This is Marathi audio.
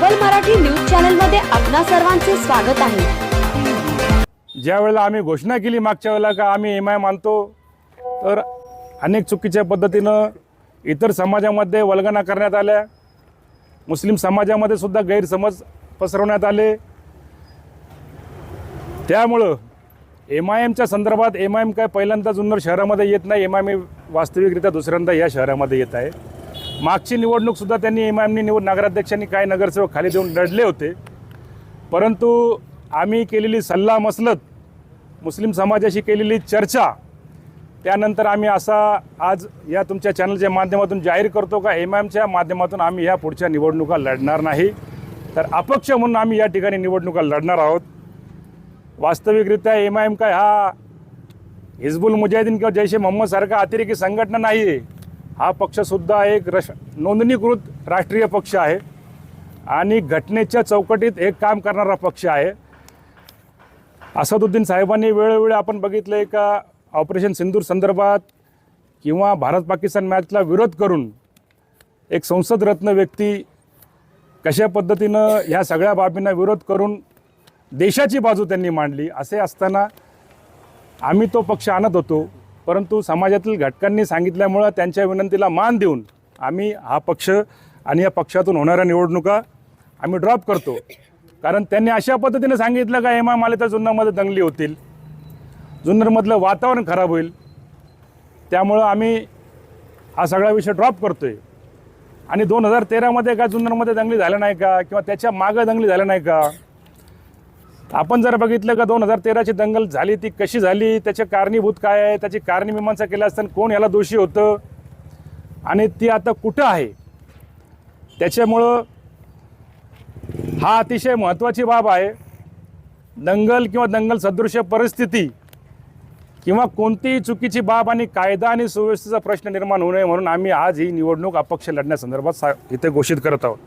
सबल मराठी न्यूज चॅनलमध्ये आपणा सर्वांचे स्वागत आहे. ज्या वेळेला आम्ही घोषणा केली मागच्या वेळेला का आम्ही एम आय मानतो तर अनेक चुकीच्या पद्धतीनं इतर समाजामध्ये वल्गना करण्यात आल्या. मुस्लिम समाजामध्ये सुद्धा गैरसमज पसरवण्यात आले. त्यामुळं एम आय एमच्या संदर्भात एम आय एम काय पहिल्यांदा जुन्नर शहरामध्ये येत नाही. एम आय एम वास्तविकरित्या दुसऱ्यांदा या शहरामध्ये येत आहे. मागची निवडणूकसुद्धा त्यांनी एम आय निवड नगराध्यक्षांनी काय नगरसेवक खाली देऊन लढले होते. परंतु आम्ही केलेली सल्ला मसलत मुस्लिम समाजाशी केलेली चर्चा त्यानंतर आम्ही असा आज या तुमच्या चॅनलच्या माध्यमातून जाहीर करतो का एम एमच्या माध्यमातून आम्ही ह्या पुढच्या निवडणुका लढणार नाही. तर अपक्ष म्हणून आम्ही या ठिकाणी निवडणुका लढणार आहोत. वास्तविकरित्या एम आय एम काय हा हिजबुल मुजाहिदीन किंवा जैश ए मोहम्मदसारखा अतिरेकी संघटना नाही आहे हा पक्षसुद्धा एक रश नोंदणीकृत राष्ट्रीय पक्ष आहे. आणि घटनेच्या चौकटीत एक काम करणारा पक्ष आहे. असदुद्दीन साहेबांनी वेळोवेळी आपण बघितलं आहे का ऑपरेशन सिंदूर संदर्भात किंवा भारत पाकिस्तान मॅचला विरोध करून एक संसदरत्न व्यक्ती कशा पद्धतीनं ह्या सगळ्या बाबींना विरोध करून देशाची बाजू त्यांनी मांडली असे असताना आम्ही तो पक्ष आणत होतो. परंतु समाजातील घटकांनी सांगितल्यामुळं त्यांच्या विनंतीला मान देऊन आम्ही हा पक्ष आणि या पक्षातून होणाऱ्या निवडणुका आम्ही ड्रॉप करतो. कारण त्यांनी अशा पद्धतीने सांगितलं का एम आय माले तर जुन्नरमध्ये दंगली होतील. जुन्नरमधलं वातावरण खराब होईल. त्यामुळं आम्ही हा सगळा विषय ड्रॉप करतो आहे आणि दोन हजार तेरामध्ये का जुन्नरमध्ये दंगली झाल्या नाही का? किंवा त्याच्या मागं दंगली झाल्या नाही का? आपण जर बघितलं का दोन हजार तेराची दंगल झाली ती कशी झाली त्याचे कारणीभूत काय आहे त्याची कारणमीमांसा केल्या असताना कोण याला दोषी होतं आणि ती आता कुठं आहे? त्याच्यामुळं हा अतिशय महत्त्वाची बाब आहे. दंगल किंवा दंगल सदृश्य परिस्थिती किंवा कोणतीही चुकीची बाब आणि कायदा आणि सुव्यवस्थेचा प्रश्न निर्माण होऊ नये म्हणून आम्ही आज ही निवडणूक अपक्ष लढण्यासंदर्भात सा इथे घोषित करत आहोत.